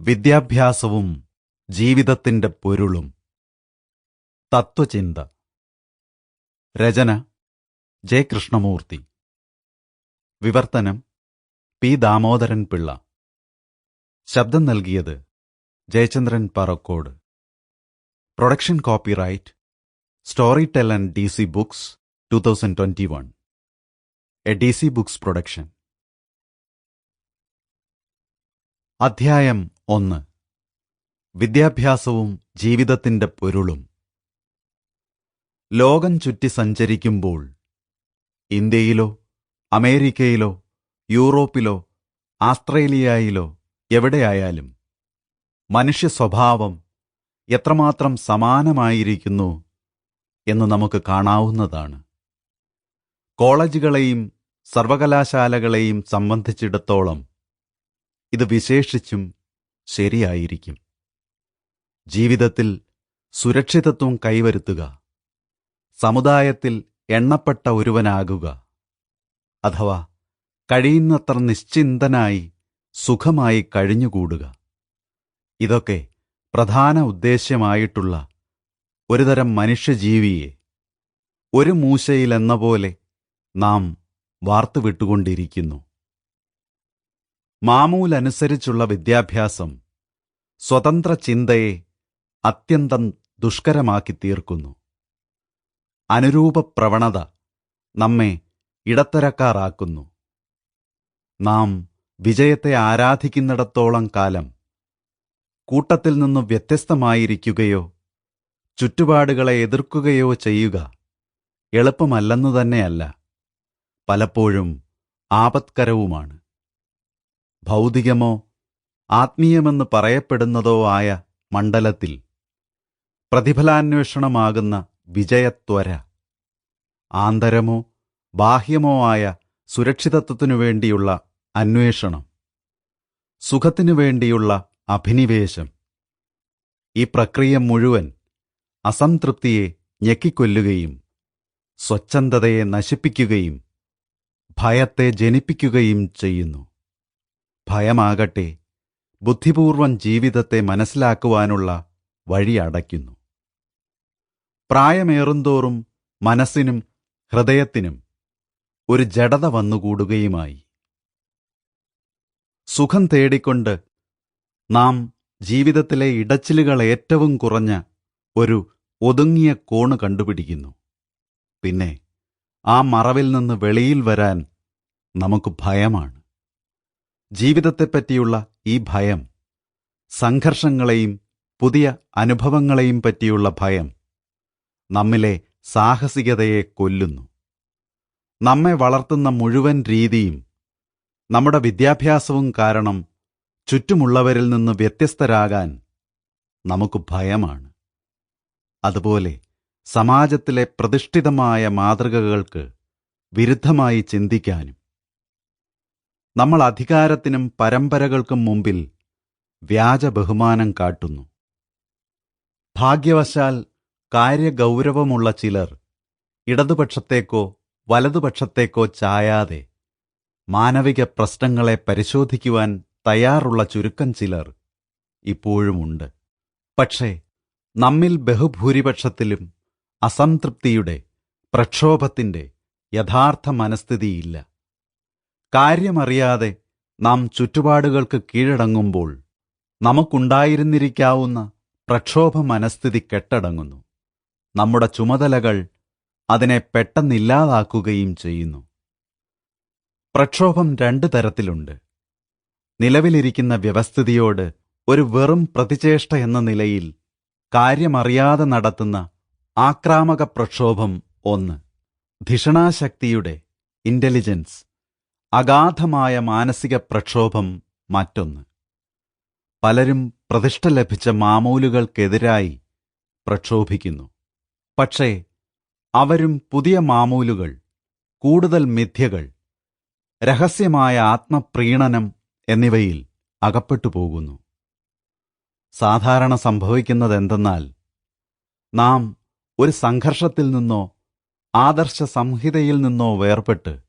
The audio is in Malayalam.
വിദ്യാഭ്യാസവും ജീവിതത്തിന്റെ പൊരുളും. തത്വചിന്ത. രചന. ജെ കൃഷ്ണമൂർത്തി വിവർത്തനം. പി. ദാമോദരൻ പിള്ള. ശബ്ദം നൽകിയത് Jayachandran Parakkode. Production copyright. Storytel and D C books two thousand twenty one. A D C books production. അധ്യായം ഒന്ന്. വിദ്യാഭ്യാസവും ജീവിതത്തിന്റെ പൊരുളും. ലോകം ചുറ്റി സഞ്ചരിക്കുമ്പോൾ ഇന്ത്യയിലോ അമേരിക്കയിലോ യൂറോപ്പിലോ ആസ്ട്രേലിയയിലോ എവിടെയായാലും മനുഷ്യ സ്വഭാവം എത്രമാത്രം സമാനമായിരിക്കുന്നു എന്ന് നമുക്ക് കാണാവുന്നതാണ്. കോളേജുകളെയും സർവകലാശാലകളെയും സംബന്ധിച്ചിടത്തോളം ഇത് വിശേഷിച്ചും ശരിയായിരിക്കും. ജീവിതത്തിൽ സുരക്ഷിതത്വം കൈവരുത്തുക. സമുദായത്തിൽ എണ്ണപ്പെട്ട ഒരുവനാകുക. അഥവാ കഴിയുന്നത്ര നിശ്ചിന്തനായി സുഖമായി കഴിഞ്ഞുകൂടുക. ഇതൊക്കെ പ്രധാന ഉദ്ദേശ്യമായിട്ടുള്ള ഒരുതരം മനുഷ്യജീവിയെ ഒരു മൂശയിലെന്ന പോലെ നാം വാർത്തുവിട്ടുകൊണ്ടിരിക്കുന്നു. മാമൂലനുസരിച്ചുള്ള വിദ്യാഭ്യാസം സ്വതന്ത്ര ചിന്തയെ അത്യന്തം ദുഷ്കരമാക്കി തീർക്കുന്നു അനുരൂപ പ്രവണത നമ്മെ ഇടത്തരക്കാറാക്കുന്നു. നാം വിജയത്തെ ആരാധിക്കുന്നിടത്തോളം കാലം കൂട്ടത്തിൽ നിന്നു വ്യത്യസ്തമായിരിക്കുകയോ ചുറ്റുപാടുകളെ എതിർക്കുകയോ ചെയ്യുക എളുപ്പമല്ലെന്നു തന്നെയല്ല. പലപ്പോഴും ആപത്കരവുമാണ്. ഭൗതികമോ ആത്മീയമെന്ന് പറയപ്പെടുന്നതോ ആയ മണ്ഡലത്തിൽ പ്രതിഫലാന്വേഷണമാകുന്ന വിജയത്വര ആന്തരമോ ബാഹ്യമോ ആയ സുരക്ഷിതത്വത്തിനു വേണ്ടിയുള്ള അന്വേഷണം സുഖത്തിനു വേണ്ടിയുള്ള അഭിനിവേശം. ഈ പ്രക്രിയ മുഴുവൻ അസംതൃപ്തിയെ ഞെക്കിക്കൊല്ലുകയും സ്വച്ഛന്തതയെ നശിപ്പിക്കുകയും ഭയത്തെ ജനിപ്പിക്കുകയും ചെയ്യുന്നു. ഭയമാകട്ടെ. ബുദ്ധിപൂർവം ജീവിതത്തെ മനസ്സിലാക്കുവാനുള്ള വഴി അടയ്ക്കുന്നു. പ്രായമേറുന്തോറും മനസ്സിനും ഹൃദയത്തിനും ഒരു ജഡത വന്നുകൂടുകയുമായി. സുഖം തേടിക്കൊണ്ട് നാം ജീവിതത്തിലെ ഇടച്ചിലുകൾ ഏറ്റവും കുറഞ്ഞ ഒരു ഒതുങ്ങിയ കോണ് കണ്ടുപിടിക്കുന്നു. പിന്നെ ആ മറവിൽ നിന്ന് വെളിയിൽ വരാൻ നമുക്ക് ഭയമാണ്. ജീവിതത്തെപ്പറ്റിയുള്ള ഈ ഭയം സംഘർഷങ്ങളെയും പുതിയ അനുഭവങ്ങളെയും പറ്റിയുള്ള ഭയം നമ്മിലെ സാഹസികതയെ കൊല്ലുന്നു. നമ്മെ വളർത്തുന്ന മുഴുവൻ രീതിയും നമ്മുടെ വിദ്യാഭ്യാസവും കാരണം ചുറ്റുമുള്ളവരിൽ നിന്ന് വ്യത്യസ്തരാകാൻ നമുക്ക് ഭയമാണ്. അതുപോലെ സമാജത്തിലെ പ്രതിഷ്ഠിതമായ മാതൃകകൾക്ക് വിരുദ്ധമായി ചിന്തിക്കാനും നമ്മൾ അധികാരത്തിനും പരമ്പരകൾക്കും മുമ്പിൽ വ്യാജ ബഹുമാനം കാട്ടുന്നു. ഭാഗ്യവശാൽ കാര്യഗൗരവമുള്ള ചിലർ ഇടതുപക്ഷത്തേക്കോ വലതുപക്ഷത്തേക്കോ ചായാതെ മാനവിക പ്രശ്നങ്ങളെ പരിശോധിക്കുവാൻ തയ്യാറുള്ള ചുരുക്കം ചിലർ ഇപ്പോഴുമുണ്ട്. പക്ഷേ നമ്മിൽ ബഹുഭൂരിപക്ഷത്തിലും അസംതൃപ്തിയുടെ പ്രക്ഷോഭത്തിന്റെ യഥാർത്ഥ മനസ്ഥിതിയില്ല. കാര്യമറിയാതെ നാം ചുറ്റുപാടുകൾക്ക് കീഴടങ്ങുമ്പോൾ നമുക്കുണ്ടായിരുന്നിരിക്കാവുന്ന പ്രക്ഷോഭ മനസ്ഥിതി കെട്ടടങ്ങുന്നു. നമ്മുടെ ചുമതലകൾ അതിനെ പെട്ടെന്നില്ലാതാക്കുകയും ചെയ്യുന്നു. പ്രക്ഷോഭം രണ്ടു തരത്തിലുണ്ട്. നിലവിലിരിക്കുന്ന വ്യവസ്ഥിതിയോട് ഒരു വെറും പ്രതിചേഷ്ട എന്ന നിലയിൽ കാര്യമറിയാതെ നടത്തുന്ന ആക്രാമക പ്രക്ഷോഭം ഒന്ന് ധിഷണാശക്തിയുടെ ഇന്റലിജൻസ് അഗാധമായ മാനസിക പ്രക്ഷോഭം മറ്റൊന്ന്. പലരും പ്രതിഷ്ഠ ലഭിച്ച മാമൂലുകൾക്കെതിരായി പ്രക്ഷോഭിക്കുന്നു. പക്ഷേ അവരും പുതിയ മാമൂലുകൾ കൂടുതൽ മിഥ്യകൾ രഹസ്യമായ ആത്മപ്രീണനം എന്നിവയിൽ അകപ്പെട്ടു പോകുന്നു. സാധാരണ സംഭവിക്കുന്നതെന്തെന്നാൽ നാം ഒരു സംഘർഷത്തിൽ നിന്നോ ആദർശ സംഹിതയിൽ നിന്നോ വേർപെട്ട്